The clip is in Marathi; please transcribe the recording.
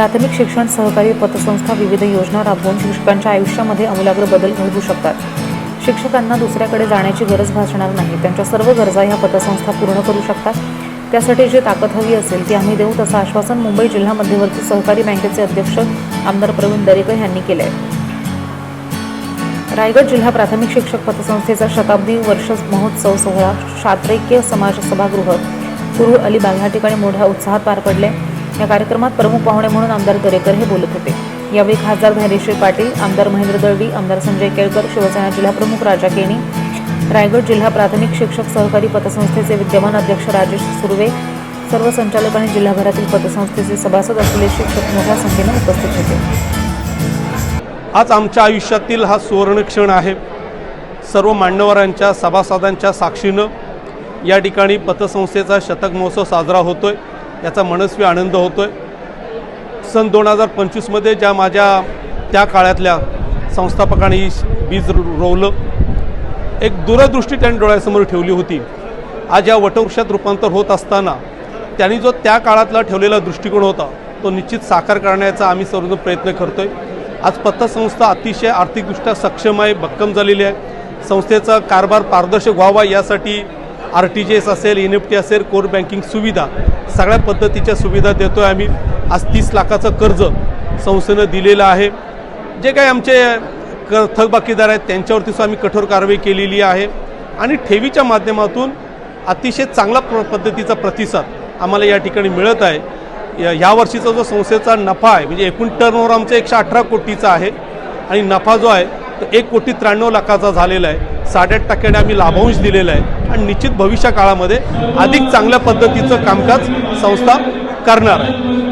प्राथमिक शिक्षण सहकारी पतसंस्था विविध योजना राबवून शिक्षकांच्या आयुष्यामध्ये अमूलाग्र बदल घडवू शकतात. शिक्षकांना दुसऱ्याकडे जाण्याची गरज भासणार नाही. त्यांच्या सर्व गरजा ह्या पतसंस्था पूर्ण करू शकतात. त्यासाठी जी ताकद हवी असेल ती आम्ही देऊ तसं आश्वासन मुंबई जिल्हा मध्यवर्ती सहकारी बँकेचे अध्यक्ष आमदार प्रवीण दरेकर यांनी केले आहे रायगड जिल्हा प्राथमिक शिक्षक पतसंस्थेचा शताब्दी वर्ष महोत्सव सोहळा शात्रैक्य समाज सभागृह कुरुळ अलिबाग ह्या ठिकाणी मोठ्या उत्साहात पार पडले या कार्यक्रमात प्रमुख पाहुणे म्हणून आमदार दरेकर हे बोलत होते. यावेळी खासदार धैर्यश्री पाटील आमदार महेंद्र दळवी आमदार संजय केळकर शिवसेना जिल्हाप्रमुख राजा केणी रायगड जिल्हा प्राथमिक शिक्षक सहकारी पतसंस्थेचे विद्यमान अध्यक्ष राजेश सुर्वे सर्व संचालक आणि जिल्हाभरातील पतसंस्थेचे सभासद असलेले शिक्षक मोठ्या संख्येने उपस्थित होते. आज आमच्या आयुष्यातील हा सुवर्ण क्षण आहे. सर्व मान्यवरांच्या सभासदांच्या साक्षीनं या ठिकाणी पतसंस्थेचा शतक महोत्सव साजरा होतोय. याचा मनस्वी आनंद होतो आहे सन दोन हजार पंचवीसमध्ये ज्या माझ्या त्या काळातल्या संस्थापकांनी बीज रोवलं एक दूरदृष्टी त्यांनी डोळ्यासमोर ठेवली होती. आज या वटवृक्षात रूपांतर होत असताना त्यांनी जो त्या काळातला ठेवलेला दृष्टिकोन होता तो निश्चित साकार करण्याचा आम्ही सर्वजण प्रयत्न करतो आहे आज पतसंस्था अतिशय आर्थिकदृष्ट्या सक्षम आहे भक्कम झालेली आहे. संस्थेचा कारभार पारदर्शक व्हावा यासाठी आर टी जी एस असेल एन एफ टी असेल कोर बँकिंग सुविधा सगळ्या पद्धतीच्या सुविधा देतो आहे आम्ही. आज तीस लाखाचं कर्ज संस्थेनं दिलेलं आहे. जे काही आमचे क थकबाकीदार आहेत त्यांच्यावरती सुद्धा आम्ही कठोर कारवाई केलेली आहे. आणि ठेवीच्या माध्यमातून अतिशय चांगला प्र पद्धतीचा प्रतिसाद आम्हाला या ठिकाणी मिळत आहे. या वर्षीचा जो संस्थेचा नफा आहे म्हणजे एकूण टर्नओव्हर आमचा एकशे अठरा कोटीचा आहे. आणि नफा जो आहे तो एक कोटी त्र्याण्णव लाखाचा झालेला आहे. साडेआठ टक्क्याने आम्ही लाभांश दिलेला आहे. आणि निश्चित भविष्य काळामध्ये अधिक चांगल्या पद्धतीचं कामकाज संस्था करणार आहे.